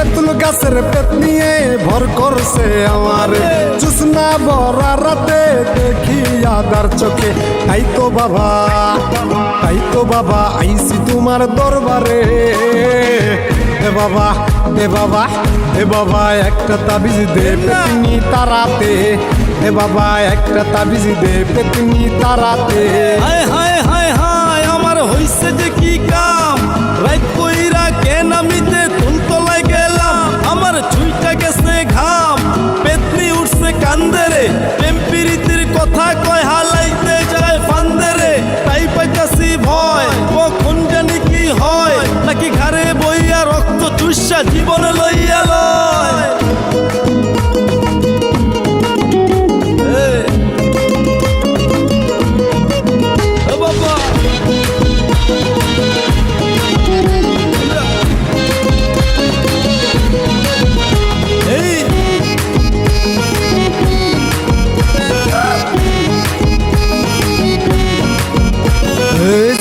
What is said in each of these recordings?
তেঁতুল গাছের আমারে জুসনা ভরা করছে আমারে। জুসনা ভরা রাতে দেখি আদার চোখে, তাই তো বাবা, তাই তো বাবা আইসি তোমার দরবারে। এ বাবা এ বাবা এ বাবা, একটা তাবিজ দে পেতনি তারাতে। এ বাবা, একটা তাবিজ দে পেতনি তারাতে। হায় হায় হায় হায়, আমার হইছে যে কি কাম জীবনে লইয়া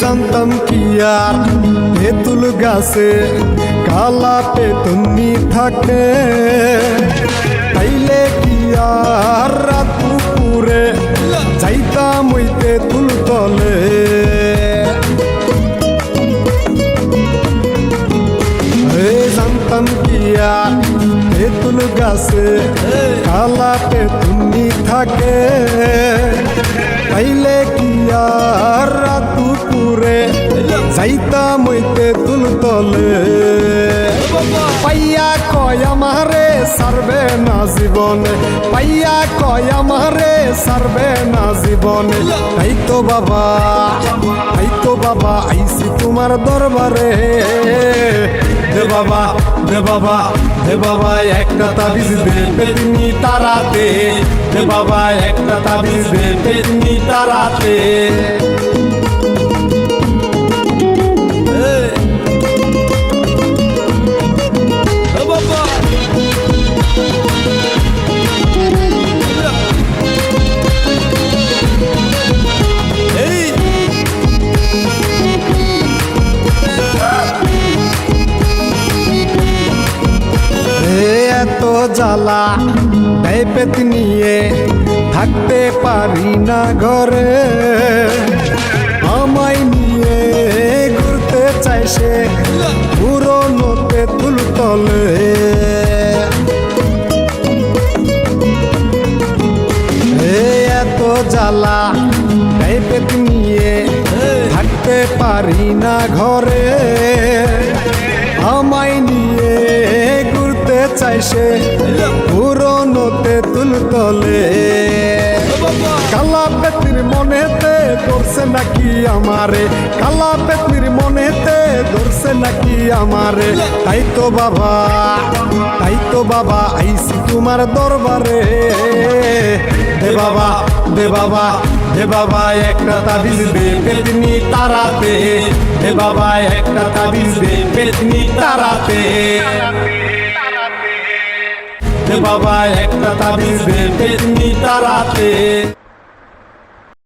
জানতাম কি আর? তেঁতুল গাছে কালা পেতনি থাকে। তাইলে কি আর রাত পুরে যাইতাম ওই তেঁতুল তলে? জানতাম কি আর তেঁতুল গাছে কালা পেতনি থাকে। তাইলে কি আর যাইতাম ওই তেঁতুল তলে। পাইয়া কয় আমারে সারবে না জীবনে। পাইয়া কয় আমারে সারবে না জীবনে। তাই তো বাবা তাই তো বাবা আইসি তোমার দরবারে। দে বাবা দে বাবা দে বাবা, একটা তাবিজ দে পেতনি তারাতে। দে বাবা, একটা তাবিজ দে পেতনি তারাতে। জ্বালা দেয় নিয়ে থাকতে পারি না ঘরে। আমায় নিয়ে ঘুরতে চাই সে পুরনো তেঁতুল তলে এত জ্বালা দেয় পেত নিয়ে থাকতে পারি না ঘরে। নিয়ে চাই সে পুরনো তেঁতুল তলে। কালা পেতির মনেতে ধরছে নাকি আমারে? কালা পেতির মনেতে ধরছে নাকি আমারে? তাই তো বাবা, তাই তো বাবা, আইসি তোমার দরবারে। দে বাবা দে বাবা দে বাবা, একটা তাবিজ দে পেতনি তারাতে। দে বাবা, একটা তাবিজ দে পেতনি তারাতে। বাবা একটা তাবিজ দে পেতনি তারাতে